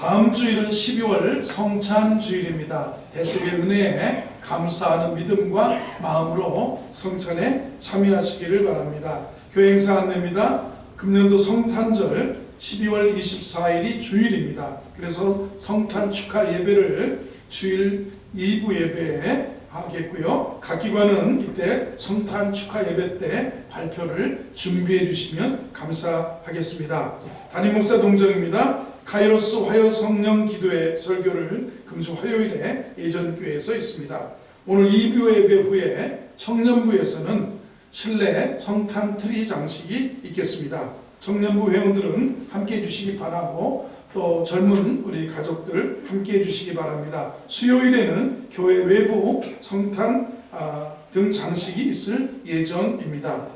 다음 주일은 12월 성찬 주일입니다. 대속의 은혜에 감사하는 믿음과 마음으로 성찬에 참여하시기를 바랍니다. 교회 행사 안내입니다. 금년도 성탄절 12월 24일이 주일입니다. 그래서 성탄 축하 예배를 주일 2부 예배에 하겠고요. 각 기관은 이때 성탄 축하 예배 때 발표를 준비해 주시면 감사하겠습니다. 담임 목사 동정입니다. 카이로스 화요 성령 기도회 설교를 금주 화요일에 예전 교회에서 있습니다. 오늘 2부 예배 후에 청년부에서는 실내 성탄 트리 장식이 있겠습니다. 청년부 회원들은 함께 해주시기 바라고 또 젊은 우리 가족들 함께 해주시기 바랍니다. 수요일에는 교회 외부 성탄 아, 등 장식이 있을 예정입니다.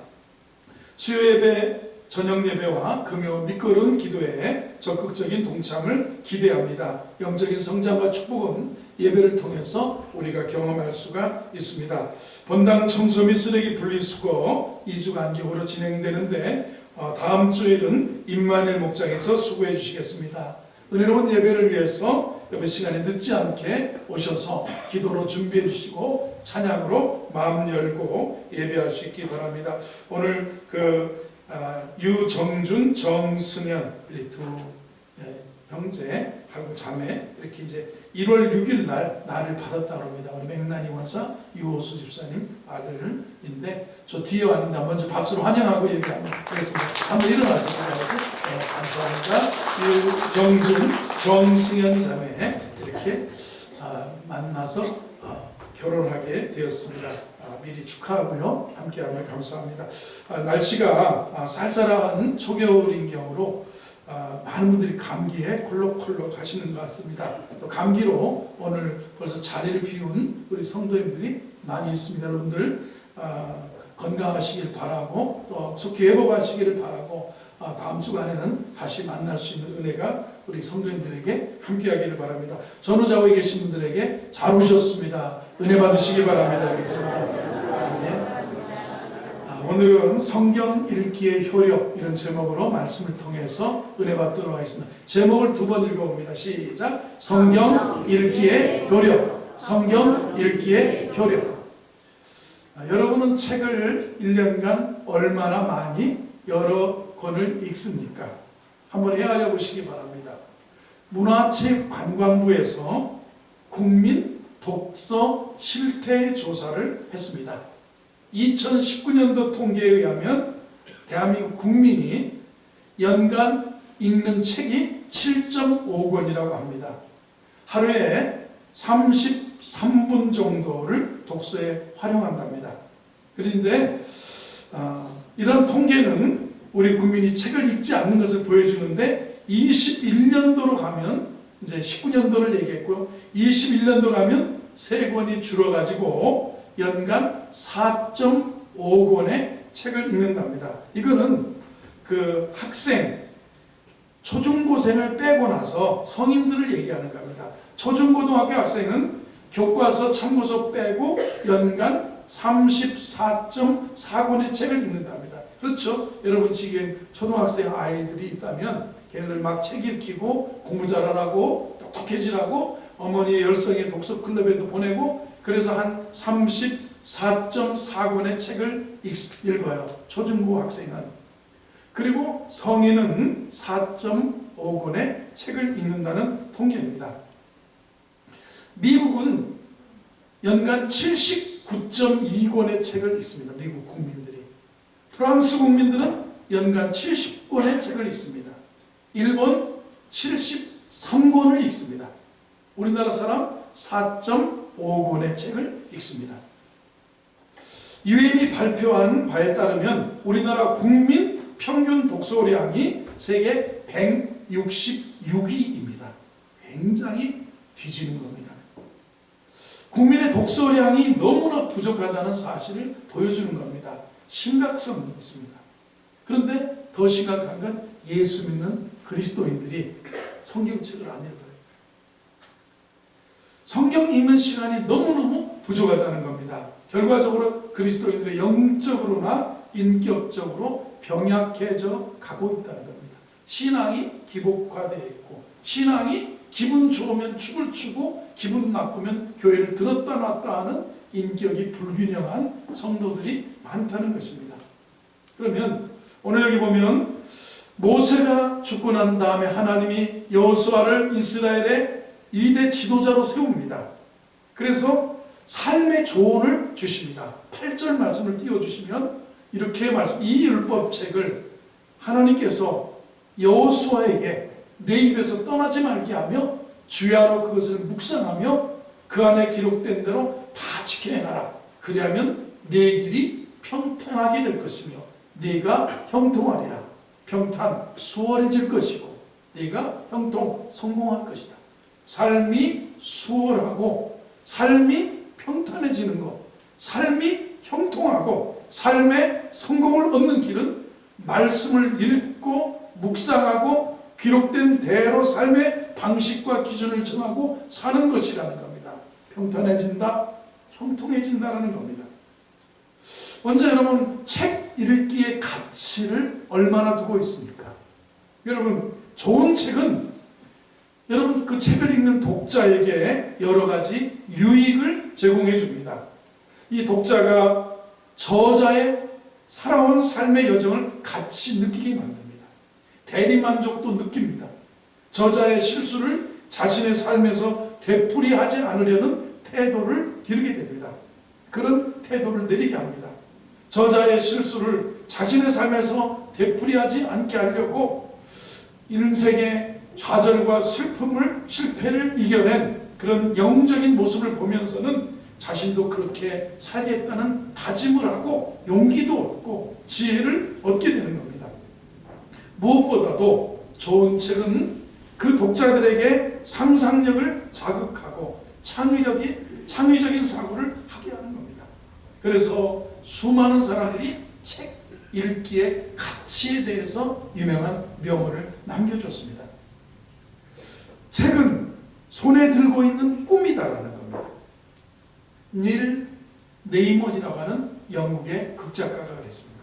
수요 예배, 저녁 예배와 금요 밑거름 기도에 적극적인 동참을 기대합니다. 영적인 성장과 축복은 예배를 통해서 우리가 경험할 수가 있습니다. 본당 청소 및 쓰레기 분리수거 2주 간 격으로 진행되는데 어, 다음 주일은 임마누엘 목장에서 수고해 주시겠습니다. 은혜로운 예배를 위해서 예배 시간에 늦지 않게 오셔서 기도로 준비해 주시고 찬양으로 마음 열고 예배할 수 있기 바랍니다. 오늘 그 아, 유정준, 정승현 우리 두 예, 형제 하고 자매 이렇게 이제 1월 6일 날 나를 받았다 합니다. 우리 맥나니 원사 유호수 집사님 아들인데 저 뒤에 왔는데 먼저 박수로 환영하고 얘기합니다. 그래서 한번 일어나서 네, 감사합니다. 유정준, 정승현 자매 이렇게 아, 만나서 아, 결혼하게 되었습니다. 아, 미리 축하하고요. 함께함을 감사합니다. 아, 날씨가 아, 쌀쌀한 초겨울인 경우로 아, 많은 분들이 감기에 콜록콜록 하시는 것 같습니다. 또 감기로 오늘 벌써 자리를 비운 우리 성도님들이 많이 있습니다. 여러분들 아, 건강하시길 바라고 또 속히 회복하시기를 바라고 아, 다음 주간에는 다시 만날 수 있는 은혜가 우리 성도님들에게 함께하기를 바랍니다. 전후좌우에 계신 분들에게 잘 오셨습니다. 은혜 받으시기 바랍니다. 알겠습니다. 오늘은 성경 읽기의 효력 이런 제목으로 말씀을 통해서 은혜 받도록 하겠습니다. 제목을 두 번 읽어봅니다. 시작. 성경 읽기의 효력. 성경 읽기의 효력. 아, 여러분은 책을 1년간 얼마나 많이 여러 권을 읽습니까? 한번 헤아려 보시기 바랍니다. 문화체 관광부에서 국민 독서 실태 조사를 했습니다. 2019년도 통계에 의하면 대한민국 국민이 연간 읽는 책이 7.5권이라고 합니다. 하루에 33분 정도를 독서에 활용한답니다. 그런데 어, 이런 통계는 우리 국민이 책을 읽지 않는 것을 보여주는데 21년도로 가면 이제 19년도를 얘기했고요. 21년도 가면 세 권이 줄어가지고 연간 4.5권의 책을 읽는답니다. 이거는 그 학생, 초중고생을 빼고 나서 성인들을 얘기하는 겁니다. 초중고등학교 학생은 교과서, 참고서 빼고 연간 34.4권의 책을 읽는답니다. 그렇죠? 여러분 지금 초등학생 아이들이 있다면 걔네들 막 책 읽히고 공부 잘하라고 똑똑해지라고 어머니의 열성의 독서 클럽에도 보내고 그래서 한 34.4권의 책을 읽- 읽어요. 초중고 학생은. 그리고 성인은 4.5권의 책을 읽는다는 통계입니다. 미국은 연간 79.2권의 책을 읽습니다. 미국 국민들이. 프랑스 국민들은 연간 70권의 책을 읽습니다. 일본 73권을 읽습니다. 우리나라 사람 4.5권의 책을 읽습니다. 유엔이 발표한 바에 따르면 우리나라 국민 평균 독서량이 세계 166위입니다. 굉장히 뒤지는 겁니다. 국민의 독서량이 너무나 부족하다는 사실을 보여주는 겁니다. 심각성이 있습니다. 그런데 더 심각한 건 예수 믿는 그리스도인들이 성경책을 안 읽어요. 성경 읽는 시간이 너무너무 부족하다는 겁니다. 결과적으로 그리스도인들의 영적으로나 인격적으로 병약해져 가고 있다는 겁니다. 신앙이 기복화되어 있고 신앙이 기분 좋으면 춤을 추고 기분 나쁘면 교회를 들었다 놨다 하는 인격이 불균형한 성도들이 많다는 것입니다. 그러면 오늘 여기 보면 모세가 죽고 난 다음에 하나님이 여호수아를 이스라엘의 2대 지도자로 세웁니다. 그래서 삶의 조언을 주십니다. 8절 말씀을 띄워주시면 이렇게 말씀, 이 율법책을 하나님께서 여호수아에게 내 입에서 떠나지 말게 하며 주야로 그것을 묵상하며 그 안에 기록된 대로 다 지켜내라. 그리하면 내 길이 평탄하게 될 것이며 네가 형통하리라. 평탄 수월해질 것이고 네가 형통 성공할 것이다. 삶이 수월하고 삶이 평탄해지는 것, 삶이 형통하고 삶의 성공을 얻는 길은 말씀을 읽고 묵상하고 기록된 대로 삶의 방식과 기준을 정하고 사는 것이라는 겁니다. 평탄해진다, 형통해진다라는 겁니다. 먼저 여러분 책 읽기의 가치를 얼마나 두고 있습니까? 여러분 좋은 책은 여러분 그 책을 읽는 독자에게 여러 가지 유익을 제공해 줍니다. 이 독자가 저자의 살아온 삶의 여정을 같이 느끼게 만듭니다. 대리만족도 느낍니다. 저자의 실수를 자신의 삶에서 되풀이하지 않으려는 태도를 기르게 됩니다. 그런 태도를 내리게 합니다. 저자의 실수를 자신의 삶에서 되풀이하지 않게 하려고 인생의 좌절과 슬픔을 실패를 이겨낸 그런 영적인 모습을 보면서는 자신도 그렇게 살겠다는 다짐을 하고 용기도 얻고 지혜를 얻게 되는 겁니다. 무엇보다도 좋은 책은 그 독자들에게 상상력을 자극하고 창의력이 창의적인 사고를 하게 하는 겁니다. 그래서 수많은 사람들이 책 읽기의 가치에 대해서 유명한 명언을 남겨줬습니다. 책은 손에 들고 있는 꿈이다라는 겁니다. 닐 네이먼이라고 하는 영국의 극작가가 그랬습니다.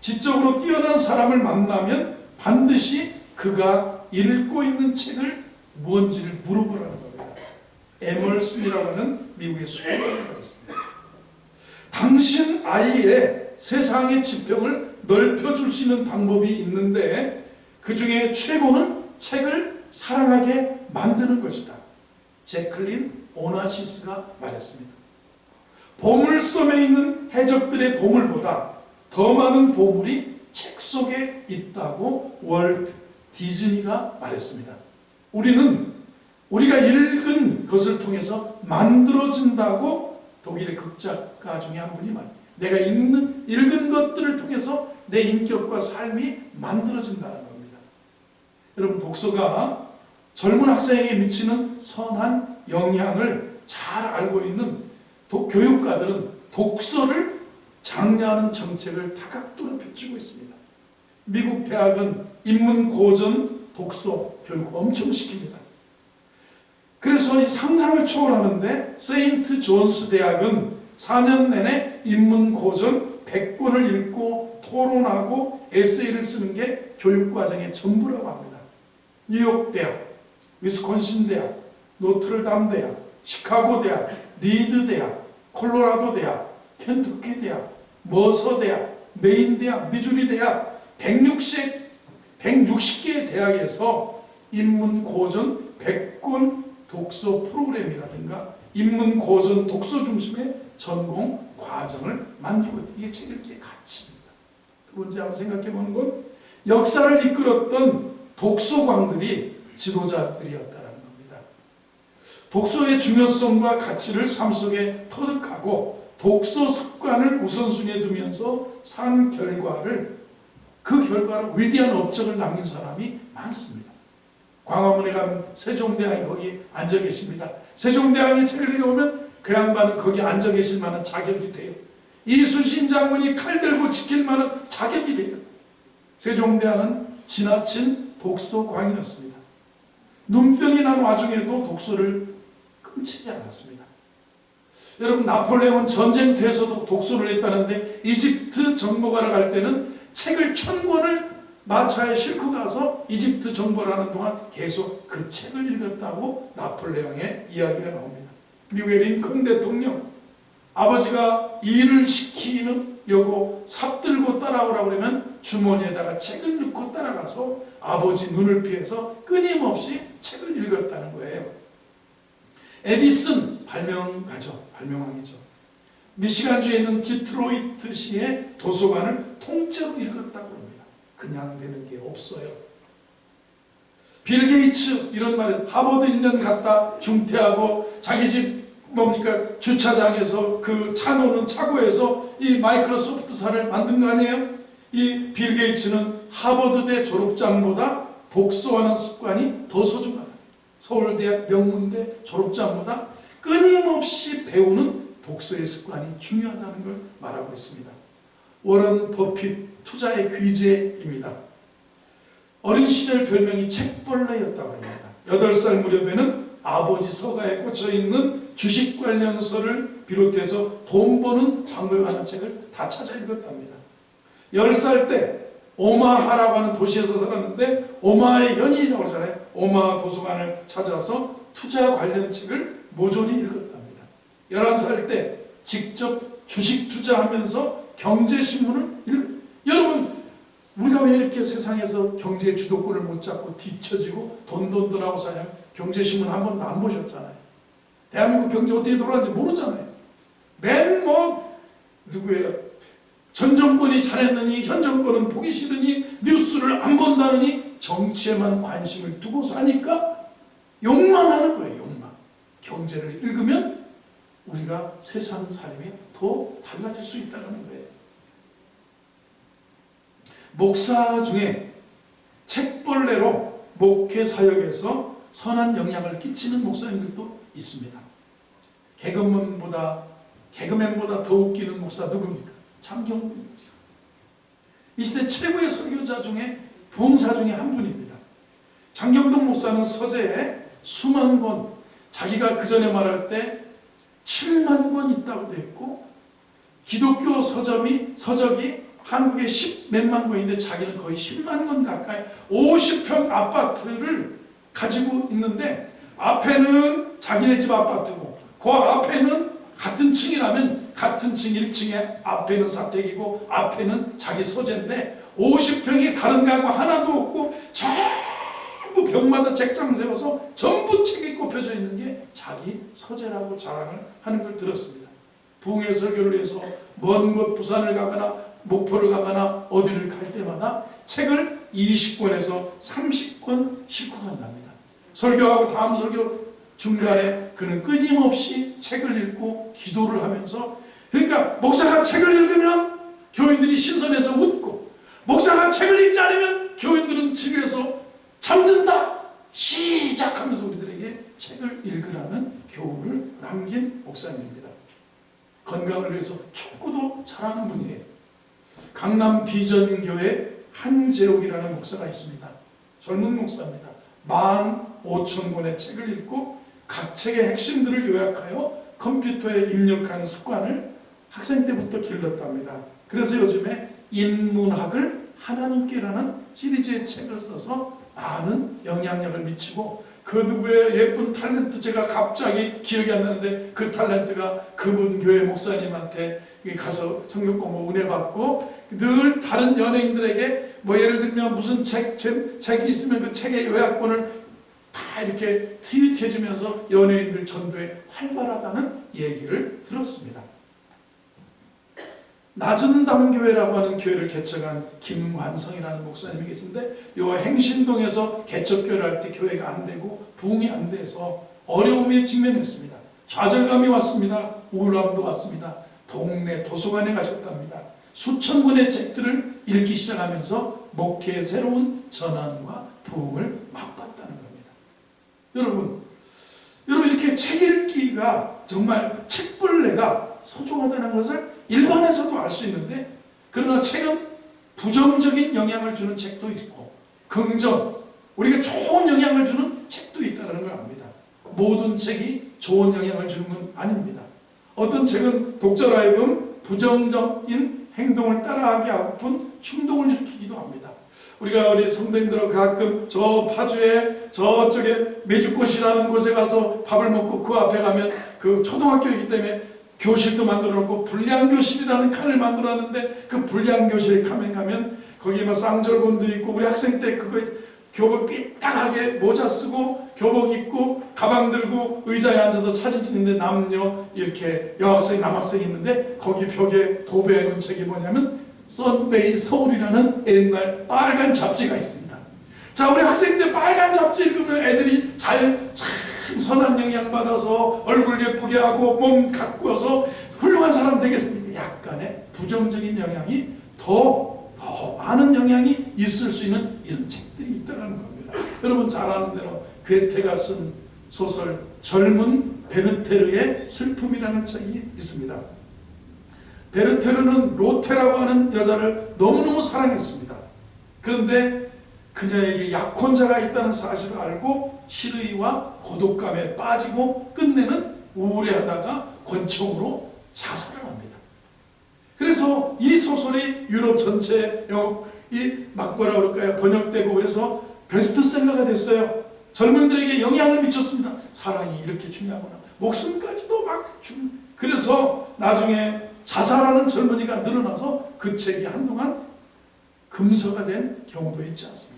지적으로 뛰어난 사람을 만나면 반드시 그가 읽고 있는 책을 무언지를 물어보라는 겁니다. 에멀슨이라고 하는 미국의 수학자가 그랬습니다. 당신 아이의 세상의 지평을 넓혀줄 수 있는 방법이 있는데 그 중에 최고는 책을 사랑하게 만드는 것이다. 제클린 오나시스가 말했습니다. 보물섬에 있는 해적들의 보물보다 더 많은 보물이 책 속에 있다고 월트 디즈니가 말했습니다. 우리는 우리가 읽은 것을 통해서 만들어진다고 독일의 극작가 중에 한 분이 말. 내가 읽는 읽은 것들을 통해서 내 인격과 삶이 만들어진다는. 여러분 독서가 젊은 학생에게 미치는 선한 영향을 잘 알고 있는 독, 교육가들은 독서를 장려하는 정책을 다각도로 펼치고 있습니다. 미국 대학은 인문 고전 독서 교육 엄청 시킵니다. 그래서 이 상상을 초월하는데 세인트 존스 대학은 4년 내내 인문 고전 100권을 읽고 토론하고 에세이를 쓰는 게 교육 과정의 전부라고 합니다. 뉴욕 대학, 위스콘신 대학, 노트르담 대학, 시카고 대학, 리드 대학, 콜로라도 대학, 켄터키 대학, 머서 대학, 메인 대학, 미주리 대학 160, 160개의 대학에서 인문 고전 100권 독서 프로그램이라든가 인문 고전 독서 중심의 전공 과정을 만들고 이게 책 읽기의 가치입니다. 두 번째 한번 생각해 보는 건 역사를 이끌었던 독서광들이 지도자들이었다라는 겁니다. 독서의 중요성과 가치를 삶 속에 터득하고 독서 습관을 우선순위에 두면서 산 결과를 그 결과로 위대한 업적을 남긴 사람이 많습니다. 광화문에 가면 세종대왕이 거기 앉아 계십니다. 세종대왕이 책을 읽어오면 그 양반은 거기 앉아 계실 만한 자격이 돼요. 이순신 장군이 칼 들고 지킬 만한 자격이 돼요. 세종대왕은 지나친 독서광이었습니다. 눈병이 난 와중에도 독서를 끊치지 않았습니다. 여러분 나폴레옹은 전쟁터에서도 독서를 했다는데 이집트 정복하러 갈 때는 책을 천 권을 마차에 싣고 가서 이집트 정벌 하는 동안 계속 그 책을 읽었다고 나폴레옹의 이야기가 나옵니다. 미국의 링컨 대통령 아버지가 일을 시키는 여고 삽들고 따라오라고 그러면 주머니에다가 책을 넣고 따라가서 아버지 눈을 피해서 끊임없이 책을 읽었다는 거예요. 에디슨 발명가죠. 발명왕이죠. 미시간주에 있는 디트로이트 시의 도서관을 통째로 읽었다고 합니다. 그냥 되는 게 없어요. 빌 게이츠 이런 말에 하버드 1년 갔다 중퇴하고 자기 집 뭡니까 주차장에서 그 차 놓는 차고에서 이 마이크로소프트사를 만든 거 아니에요? 이 빌 게이츠는 하버드대 졸업장보다 독서하는 습관이 더 소중하다. 서울대학 명문대 졸업장보다 끊임없이 배우는 독서의 습관이 중요하다는 걸 말하고 있습니다. 워런 버핏 투자의 귀재입니다. 어린 시절 별명이 책벌레였다고 합니다. 8살 무렵에는 아버지 서가에 꽂혀 있는 주식 관련서를 비롯해서 돈 버는 방법에 관한 책을 다 찾아 읽었답니다. 10살 때 오마하라고 하는 도시에서 살았는데 오마하의 현인이라고 하잖아요. 오마하 도서관을 찾아서 투자 관련 책을 모조리 읽었답니다. 11살 때 직접 주식 투자하면서 경제신문을 읽 여러분 우리가 왜 이렇게 세상에서 경제 주도권을 못 잡고 뒤처지고 돈돈돈하고 사냐면 경제신문 한 번도 안 보셨잖아요. 대한민국 경제 어떻게 돌아가는지 모르잖아요. 맨 뭐 누구예요? 전 정권이 잘했느니 현 정권은 보기 싫으니 뉴스를 안 본다느니 정치에만 관심을 두고 사니까 욕만 하는 거예요. 욕만. 경제를 읽으면 우리가 세상 삶이 더 달라질 수 있다는 거예요. 목사 중에 책벌레로 목회 사역에서 선한 영향을 끼치는 목사님들도 있습니다. 개그맨보다 개그맨보다 더 웃기는 목사 누굽니까? 목사. 이 시대 최고의 설교자 중에 부흥사 중에 한 분입니다. 장경동 목사는 서재에 수만 권, 자기가 그 전에 말할 때 7만 권 있다고 돼 있고 기독교 서점이 서적이 한국에 10 몇만 권인데 자기는 거의 10만 권 가까이 50평 아파트를 가지고 있는데 앞에는 자기네 집 아파트고 그 앞에는 같은 층이라면 같은 층 1층에 앞에는 사택이고 앞에는 자기 서재인데 50평이 다른 가구 하나도 없고 전부 벽마다 책장 세워서 전부 책이 꼽혀져 있는 게 자기 서재라고 자랑을 하는 걸 들었습니다. 부흥의 설교를 위해서 먼 곳 부산을 가거나 목포를 가거나 어디를 갈 때마다 책을 20권에서 30권 싣고 간답니다. 설교하고 다음 설교 중간에 그는 끊임없이 책을 읽고 기도를 하면서 그러니까 목사가 책을 읽으면 교인들이 신선해서 웃고 목사가 책을 읽지 않으면 교인들은 집에서 잠든다 시작하면서 우리들에게 책을 읽으라는 교훈을 남긴 목사님입니다. 건강을 위해서 축구도 잘하는 분이에요. 강남 비전교회 한재욱이라는 목사가 있습니다. 젊은 목사입니다. 만 오천 권의 책을 읽고 각 책의 핵심들을 요약하여 컴퓨터에 입력하는 습관을 학생 때부터 길렀답니다. 그래서 요즘에 인문학을 하나님께라는 시리즈의 책을 써서 많은 영향력을 미치고 그 누구의 예쁜 탤런트 제가 갑자기 기억이 안 나는데 그 탤런트가 그분 교회 목사님한테 가서 성경 공부 은혜 받고 늘 다른 연예인들에게 뭐 예를 들면 무슨 책, 책 책이 있으면 그 책의 요약본을 다 이렇게 트윗해 주면서 연예인들 전도에 활발하다는 얘기를 들었습니다. 낮은 담교회라고 하는 교회를 개척한 김관성이라는 목사님이 계신데 요 행신동에서 개척교회를 할 때 교회가 안 되고 부흥이 안 돼서 어려움에 직면했습니다. 좌절감이 왔습니다. 우울함도 왔습니다. 동네 도서관에 가셨답니다. 수천 권의 책들을 읽기 시작하면서 목회의 새로운 전환과 부흥을 맛봤다는 겁니다. 여러분, 여러분 이렇게 책 읽기가 정말 책벌레가 소중하다는 것을 일반에서도 알 수 있는데 그러나 책은 부정적인 영향을 주는 책도 있고 긍정, 우리가 좋은 영향을 주는 책도 있다는 걸 압니다. 모든 책이 좋은 영향을 주는 건 아닙니다. 어떤 책은 독자로 하여금 부정적인 행동을 따라하게 하고픈 충동을 일으키기도 합니다. 우리가 우리 성도님들하고 가끔 저 파주에 저쪽에 메주꽃이라는 곳에 가서 밥을 먹고 그 앞에 가면 그 초등학교이기 때문에 교실도 만들어 놓고 불량 교실이라는 칸을 만들어 놨는데 그 불량 교실 가면 가면 거기에 막 쌍절곤도 있고 우리 학생 때 그거 교복 삐딱하게 모자 쓰고 교복 입고 가방 들고 의자에 앉아서 사진 찍는데 남녀 이렇게 여학생 남학생이 있는데 거기 벽에 도배해 놓은 책이 뭐냐면 썬데이 서울이라는 옛날 빨간 잡지가 있습니다. 자 우리 학생 때 빨간 잡지 읽으면 애들이 잘 참 선한 영향 받아서 얼굴 예쁘게 하고 몸 가꾸어서 훌륭한 사람 되겠습니다. 약간의 부정적인 영향이 더, 더 많은 영향이 있을 수 있는 이런 책들이 있다는 겁니다. 여러분 잘 아는 대로 괴테가 쓴 소설 젊은 베르테르의 슬픔이라는 책이 있습니다. 베르테르는 로테라고 하는 여자를 너무너무 사랑했습니다. 그런데 그녀에게 약혼자가 있다는 사실을 알고 실의와 고독감에 빠지고 끝내는 우울해하다가 권총으로 자살을 합니다. 그래서 이 소설이 유럽 전체 이막 뭐라 그럴까요 번역되고 그래서 베스트셀러가 됐어요. 젊은들에게 영향을 미쳤습니다. 사랑이 이렇게 중요하구나. 목숨까지도 막 준. 그래서 나중에 자살하는 젊은이가 늘어나서 그 책이 한동안 금서가 된 경우도 있지 않습니까?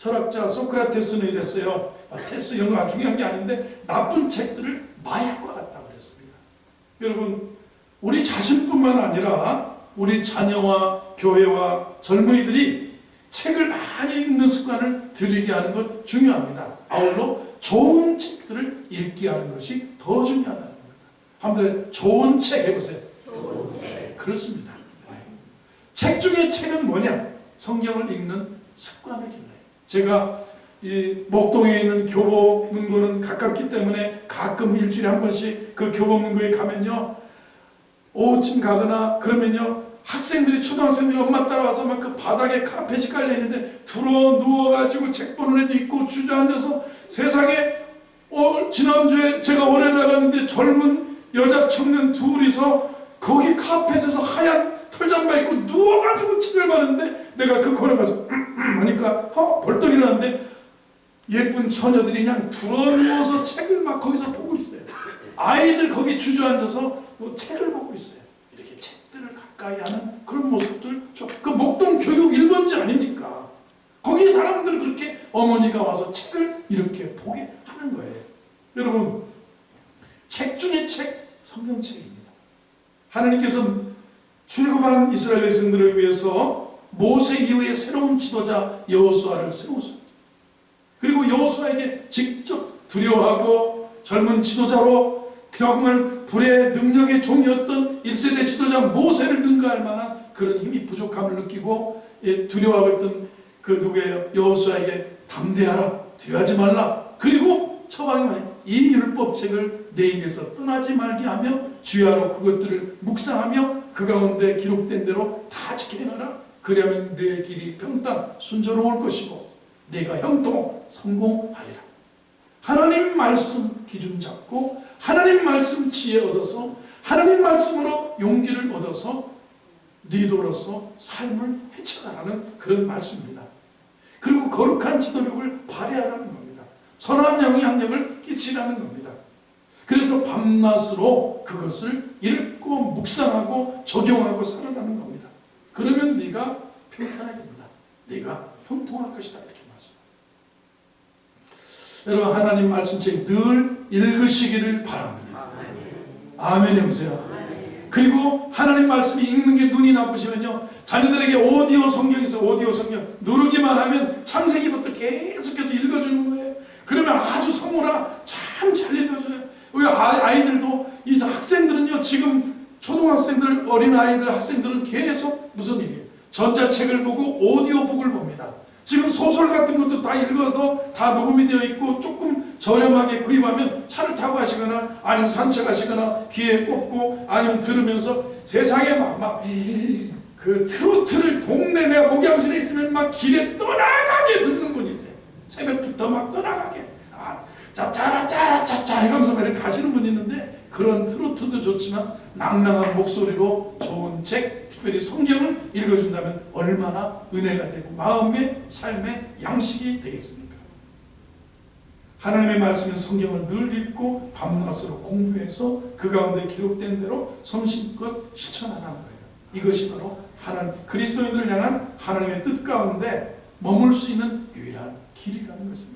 철학자 소크라테스는 이랬어요. 아, 테스 이런 거 중요한 게 아닌데 나쁜 책들을 마약과 같다 그랬습니다. 여러분 우리 자신뿐만 아니라 우리 자녀와 교회와 젊은이들이 책을 많이 읽는 습관을 들이게 하는 것 중요합니다. 아울러 좋은 책들을 읽게 하는 것이 더 중요하다는 겁니다. 한번 좋은 책 해보세요. 좋은 책. 그렇습니다. 책 중에 책은 뭐냐? 성경을 읽는 습관을 길러요. 제가 이 목동에 있는 교보 문고는 가깝기 때문에 가끔 일주일에 한 번씩 그 교보 문고에 가면요. 오후쯤 가거나 그러면요. 학생들이 초등학생들이 엄마 따라와서 막 그 바닥에 카펫이 깔려 있는데 들어 누워가지고 책 보는 애도 있고 주저앉아서 세상에 어, 지난주에 제가 올해 나갔는데 젊은 여자 청년 둘이서 거기 카펫에서 하얀 털잠바 입고 누워가지고 책을 봤는데 내가 그 코너 가서 음, 음 하니까 어, 벌떡 일어났는데 예쁜 처녀들이 그냥 들어 누워서 책을 막 거기서 보고 있어요. 아이들 거기 주저앉아서 뭐 책을 보고 있어요. 이렇게 책들을 가까이 하는 그런 모습들, 저- 그 목동 교육 1번지 아닙니까? 거기 사람들 그렇게 어머니가 와서 책을 이렇게 보게 하는 거예요. 여러분, 책 중에 책, 성경책입니다. 하나님께서 출애굽한 이스라엘 백성들을 위해서 모세 이후에 새로운 지도자 여호수아를 세우셨습니다. 그리고 여호수아에게 직접 두려워하고 젊은 지도자로 정말 불의 능력의 종이었던 1세대 지도자 모세를 능가할 만한 그런 힘이 부족함을 느끼고 예, 두려워하고 있던 그 누구예요? 여호수아에게 담대하라 두려워하지 말라 그리고 처방이 이 율법책을 내 입에서 떠나지 말게 하며 주야로 그것들을 묵상하며 그 가운데 기록된 대로 다 지켜내라 그리하면 내 길이 평탄 순조로울 것이고 내가 형통 성공하리라 하나님 말씀 기준 잡고 하나님 말씀 지혜 얻어서 하나님 말씀으로 용기를 얻어서 리더로서 삶을 헤쳐나가는 그런 말씀입니다. 그리고 거룩한 지도력을 발휘하라는 겁니다. 선한 영향력을 끼치라는 겁니다. 그래서 밤낮으로 그것을 읽고 묵상하고 적용하고 살아가는 겁니다. 그러면 네가 평탄하게 된다. 네가 형통할 것이다. 이렇게 말씀. 여러분 하나님 말씀책 늘 읽으시기를 바랍니다. 아멘 해보세요. 그리고 하나님 말씀이 읽는 게 눈이 나쁘시면요 자녀들에게 오디오 성경 있어 오디오 성경 누르기만 하면 창세기부터 계속해서 읽어주는 거예요. 그러면 아주 성우라 참 잘 읽어줘요. 우리 아- 아이들도 이 학생들은요 지금 초등학생들 어린 아이들 학생들은 계속 무슨 얘기예요? 전자책을 보고 오디오북을 봅니다. 지금 소설 같은 것도 다 읽어서 다 녹음이 되어 있고 조금 저렴하게 구입하면 차를 타고 가시거나 아니면 산책하시거나 귀에 꽂고 아니면 들으면서 세상에 막막그 트로트를 동네 내 목양실에 있으면 막 길에 떠나가게 듣는 분이 있어요. 새벽부터 막 떠나가게 아 짜짜라 짜라 짜짜 해가면서 막 이렇게 가시는 분이 있는데 그 그런 트로트도 좋지만 낭낭한 목소리로 좋은 책, 특별히 성경을 읽어준다면 얼마나 은혜가 되고 마음의 삶의 양식이 되겠습니까? 하나님의 말씀인 성경을 늘 읽고 밤낮으로 공부해서 그 가운데 기록된 대로 성심껏 실천하라는 거예요. 이것이 바로 하나님 그리스도인들을 향한 하나님의 뜻 가운데 머물 수 있는 유일한 길이라는 것입니다.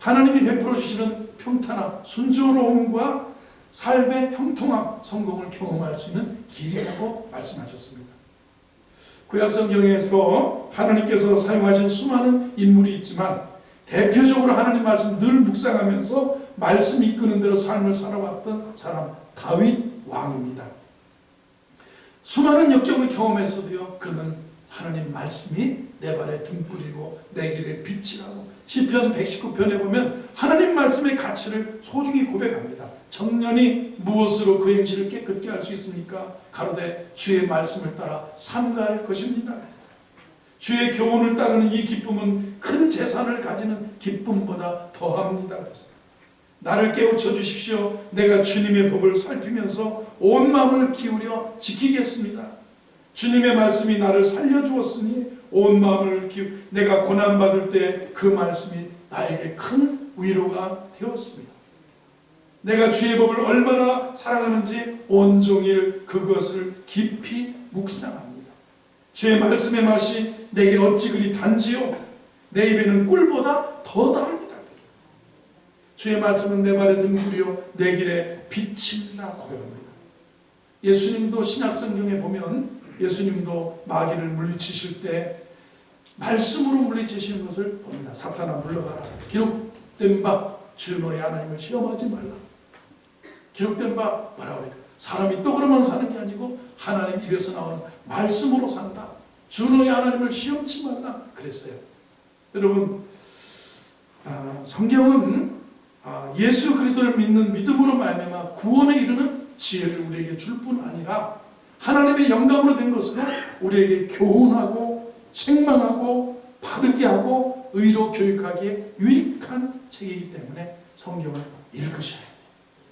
하나님이 베풀어 주시는 평탄함, 순조로움과 삶의 형통함, 성공을 경험할 수 있는 길이라고 말씀하셨습니다. 구약 성경에서 하나님께서 사용하신 수많은 인물이 있지만 대표적으로 하나님 말씀 늘 묵상하면서 말씀 이끄는 대로 삶을 살아왔던 사람 다윗 왕입니다. 수많은 역경을 경험했어도요 그는 하나님 말씀이 내 발에 등불이고 내 길에 빛이라고 시편 119편에 보면 하나님 말씀의 가치를 소중히 고백합니다. 청년이 무엇으로 그 행실을 깨끗게 할 수 있습니까? 가로되 주의 말씀을 따라 삼가할 것입니다. 주의 교훈을 따르는 이 기쁨은 큰 재산을 가지는 기쁨보다 더합니다. 나를 깨우쳐 주십시오. 내가 주님의 법을 살피면서 온 마음을 기울여 지키겠습니다. 주님의 말씀이 나를 살려주었으니 온 마음을 기울 내가 고난받을 때 그 말씀이 나에게 큰 위로가 되었습니다. 내가 주의 법을 얼마나 사랑하는지 온종일 그것을 깊이 묵상합니다. 주의 말씀의 맛이 내게 어찌 그리 단지요? 내 입에는 꿀보다 더 답니다. 주의 말씀은 내 발에 등불이요 내 길에 빛입니다. 고백합니다. 예수님도 신약성경에 보면 예수님도 마귀를 물리치실 때 말씀으로 물리치시는 것을 봅니다. 사탄아 물러가라. 기록된 바 주 너의 하나님을 시험하지 말라. 기록된 바 뭐라고 그러니까 사람이 떡으로만 사는 게 아니고 하나님 입에서 나오는 말씀으로 산다. 주 너의 하나님을 시험치 말라 그랬어요. 여러분 아, 성경은 아, 예수 그리스도를 믿는 믿음으로 말미암아 구원에 이르는 지혜를 우리에게 줄 뿐 아니라 하나님의 영감으로 된 것으로 우리에게 교훈하고 책망하고 바르게 하고 의로 교육하기에 유익한 책이기 때문에 성경을 읽으셔야 해요.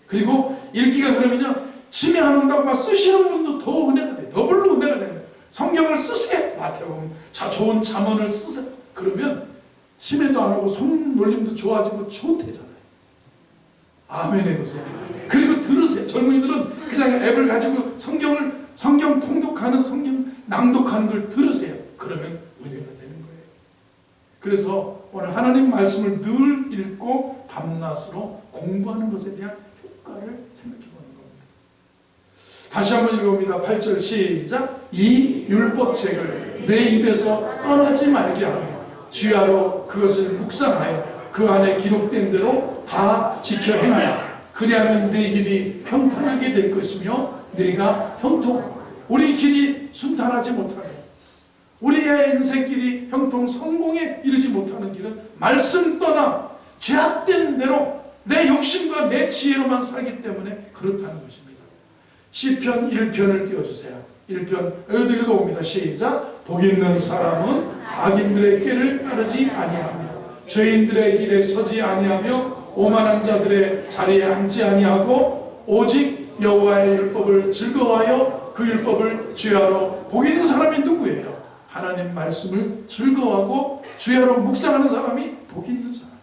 그리고 읽기가 그러면요 침해 안 온다고 막 쓰시는 분도 더 은혜가 돼요. 더블로 은혜가 돼요. 성경을 쓰세요. 마태복음 자 좋은 잠언을 쓰세요. 그러면 침해도 안 오고 손놀림도 좋아지고 좋대잖아요. 아멘 해보세요. 그리고 들으세요. 젊은이들은 그냥 앱을 가지고 성경을 성경 통독하는 성경 낭독하는 걸 들으세요. 그러면 은혜가 되는 거예요. 그래서 오늘 하나님 말씀을 늘 읽고 밤낮으로 공부하는 것에 대한 효과를 생각해 보는 겁니다. 다시 한번 읽어봅니다. 8절 시작. 이 율법책을 내 입에서 떠나지 말게 하며 주야로 그것을 묵상하여 그 안에 기록된 대로 다 지켜 행하여 그리하면 내 길이 평탄하게 될 것이며 내가 형통 우리 길이 순탄하지 못하는 우리의 인생길이 형통 성공에 이르지 못하는 길은 말씀 떠나 죄악된 대로 내 욕심과 내 지혜로만 살기 때문에 그렇다는 것입니다. 시편 1편을 띄워주세요. 1편 여기도 읽어봅니다. 시작 복 있는 사람은 악인들의 길을 따르지 아니하며 죄인들의 길에 서지 아니하며 오만한 자들의 자리에 앉지 아니하고 오직 여호와의 율법을 즐거워하여 그 율법을 주야로 복 있는 사람이 누구예요? 하나님 말씀을 즐거워하고 주야로 묵상하는 사람이 복 있는 사람.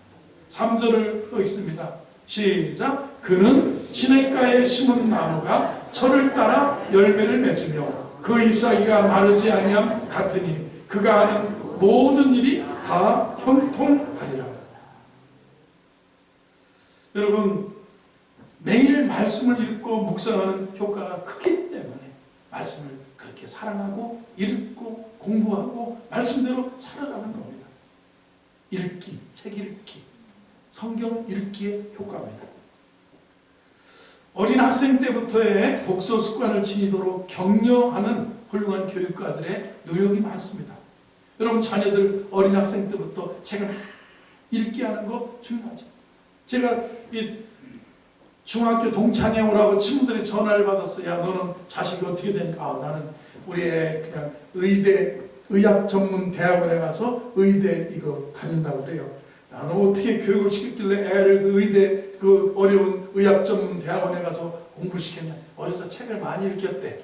3절을 또 읽습니다. 시작. 그는 시냇가에 심은 나무가 철을 따라 열매를 맺으며 그 잎사귀가 마르지 아니함 같으니 그가 하는 모든 일이 다 형통하리라. 여러분 매일 말씀을 읽고 묵상하는 효과가 크기 때문에 말씀을 그렇게 사랑하고 읽고 공부하고 말씀대로 살아가는 겁니다. 읽기, 책 읽기, 성경 읽기의 효과입니다. 어린 학생 때부터의 독서 습관을 지니도록 격려하는 훌륭한 교육가들의 노력이 많습니다. 여러분 자녀들 어린 학생 때부터 책을 읽게 하는 거 중요하죠. 제가 이 중학교 동창회 오라고 친구들이 전화를 받았어. 야 너는 자식이 어떻게 되니까 아, 나는 우리 애 그냥 의대 의학 전문 대학원에 가서 의대 이거 다닌다고 그래요. 나는 어떻게 교육을 시켰길래 애를 그 의대 그 어려운 의학 전문 대학원에 가서 공부를 시켰냐 어려서 책을 많이 읽었대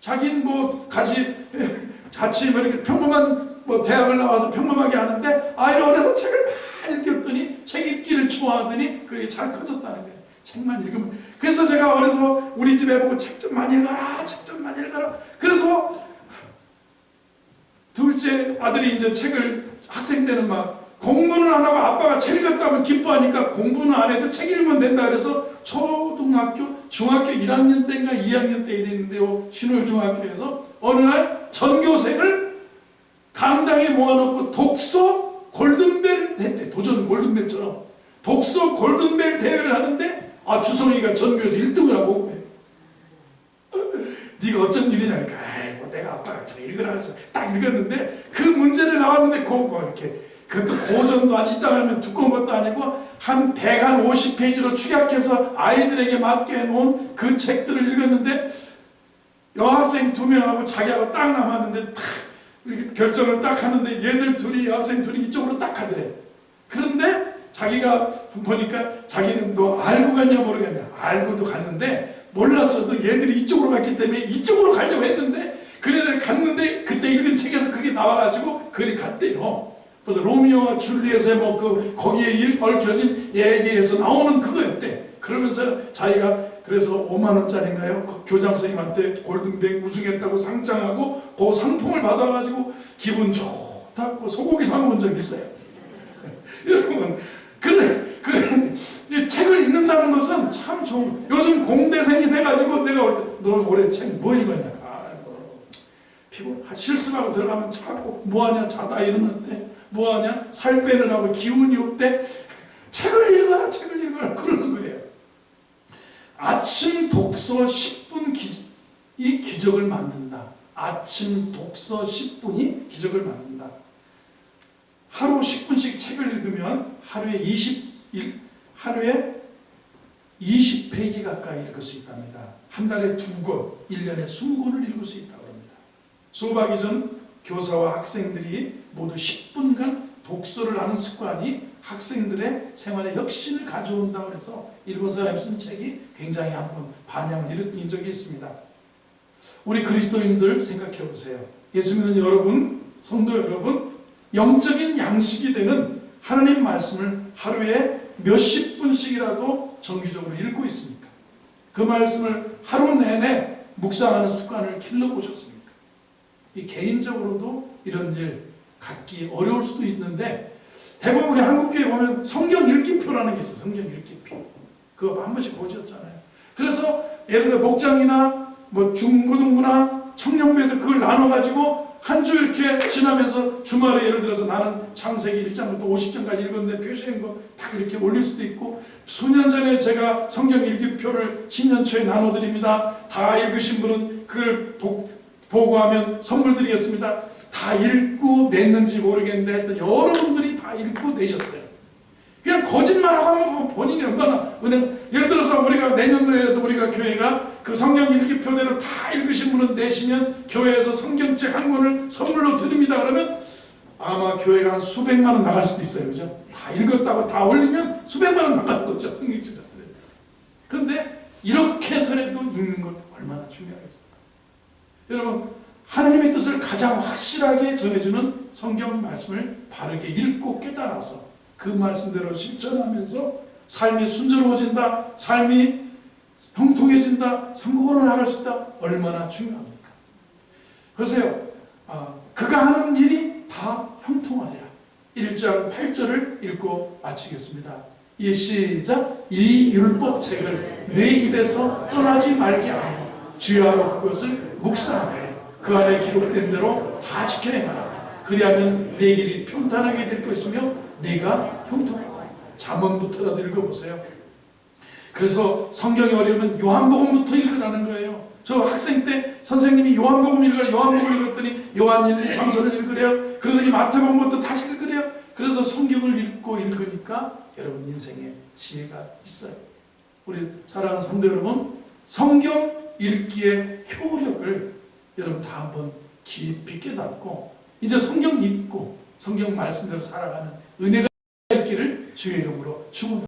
자기는 뭐 같이 같이 뭐 이렇게 평범한 뭐 대학을 나와서 평범하게 하는데 아이를 어려서 책을 많이 읽었더니 책 읽기를 좋아하더니 그게 잘 커졌다는 거예요 책만 읽으면. 그래서 제가 어려서 우리 집에 보고 책 좀 많이 읽어라 책 좀 많이 읽어라. 그래서 둘째 아들이 이제 책을 학생 때는 막 공부는 안 하고 아빠가 책 읽었다면 기뻐하니까 공부는 안 해도 책 읽으면 된다 그래서 초등학교 중학교 1학년 때인가 2학년 때 이랬는데요. 신월중학교에서 어느 날 전교생을 강당에 모아놓고 독서 골든벨 했대. 도전 골든벨처럼. 독서 골든벨 대회를 하는데 아 주성이가 전교에서 1등을 하고 온 거예요 네가 어쩐 일이냐니까. 아이고 내가 아빠가 저 읽으라 해서 딱 읽었는데 그 문제를 나왔는데 그거 뭐 이렇게 그것도 고전도 아니 있다 하면 두꺼운 것도 아니고 한 150페이지로 축약해서 아이들에게 맞게 해놓은 그 책들을 읽었는데 여학생 두 명하고 자기하고 딱 남았는데 딱 결정을 딱 하는데 얘들 둘이 여학생 둘이 이쪽으로 딱 가더래. 그런데 자기가 보니까 자기는 너 알고 갔냐 모르겠냐. 알고도 갔는데 몰랐어도 얘들이 이쪽으로 갔기 때문에 이쪽으로 가려고 했는데 그래서 갔는데 그때 읽은 책에서 그게 나와가지고 그리 갔대요. 그래서 로미오와 줄리엣의 뭐그 거기에 일 얽혀진 얘기에서 나오는 그거였대. 그러면서 자기가 그래서 5만 원짜리인가요? 그 교장 선생님한테 골든벨 우승했다고 상장하고 그 상품을 받아가지고 기분 좋다고 소고기 사 먹은 적 있어요. 여러분 그래 이 책을 읽는다는 것은 참 좋은 요즘 공대생이 돼가지고 내가 올 때 너 올해 책 뭐 읽었냐? 아 뭐, 피곤 실습하고 들어가면 자고 뭐하냐? 자다 이러는데 뭐하냐? 살 빼느라고 기운이 없대. 책을 읽어라 책을 읽어라. 그러는 거예요. 아침 독서 10분 기, 이 기적을 만든다. 아침 독서 10분이 기적을 만든다. 하루 10분씩 책을 읽으면 하루에 21 하루에 20페이지 가까이 읽을 수 있답니다. 한 달에 두 권, 1년에 20권을 읽을 수 있다고 합니다. 수업하기 전 교사와 학생들이 모두 10분간 독서를 하는 습관이 학생들의 생활에 혁신을 가져온다고 해서 일본 사람이 쓴 책이 굉장히 한번 반향을 일으킨 적이 있습니다. 우리 그리스도인들 생각해 보세요. 예수 믿는 여러분, 성도 여러분, 영적인 양식이 되는 하나님 말씀을 하루에 몇십 분씩이라도 정기적으로 읽고 있습니까? 그 말씀을 하루 내내 묵상하는 습관을 길러보셨습니까? 이 개인적으로도 이런 일 갖기 어려울 수도 있는데 대부분 우리 한국교회 보면 성경 읽기표라는 게 있어요. 성경 읽기표. 그거 한 번씩 보셨잖아요. 그래서 예를 들어 목장이나 뭐 중고등부나 청년부에서 그걸 나눠가지고 한 주 이렇게 지나면서 주말에 예를 들어서 나는 창세기 1장부터 50장까지 읽었는데 표시한 거 딱 이렇게 올릴 수도 있고 수년 전에 제가 성경 읽기표를 신년초에 나눠드립니다. 다 읽으신 분은 그걸 보, 보고하면 선물 드리겠습니다. 다 읽고 냈는지 모르겠는데 했더니 여러분들이 다 읽고 내셨어요. 그냥 거짓말하면 본인이 얼마나 은행 예를 들어서 우리가 내년도에도 우리가 교회가 그 성경 읽기 표대로 다 읽으신 분은 내시면 교회에서 성경책 한 권을 선물로 드립니다. 그러면 아마 교회가 한 수백만 원 나갈 수도 있어요. 그죠? 다 읽었다고 다 올리면 수백만 원 나가는 거죠. 성경책들 그런데 이렇게 해서라도 읽는 것 얼마나 중요하겠습니까? 여러분 하나님의 뜻을 가장 확실하게 전해주는 성경 말씀을 바르게 읽고 깨달아서 그 말씀대로 실천하면서 삶이 순조로워진다, 삶이 형통해진다, 성공으로 나갈 수 있다. 얼마나 중요합니까? 보세요. 아, 그가 하는 일이 다 형통하리라. 1장 8절을 읽고 마치겠습니다. 이 시작. 이 율법책을 내 입에서 떠나지 말게 하며 주야로 그것을 묵상하며 그 안에 기록된 대로 다 지켜 행하라. 그리하면 내 길이 평탄하게 될 것이며 네가 형통하라. 잠언부터라도 읽어보세요. 그래서 성경이 어려우면 요한복음부터 읽으라는 거예요. 저 학생 때 선생님이 요한복음 읽으라 요한복음 읽었더니 요한 1, 2, 3서를 읽으래요. 그러더니 마태복음부터 다시 읽으래요. 그래서 성경을 읽고 읽으니까 여러분 인생에 지혜가 있어요. 우리 사랑하는 성도 여러분 성경 읽기의 효력을 여러분 다 한번 깊이 깨닫고 이제 성경 읽고 성경 말씀대로 살아가는 은혜가 주의 이름으로 축원합니다.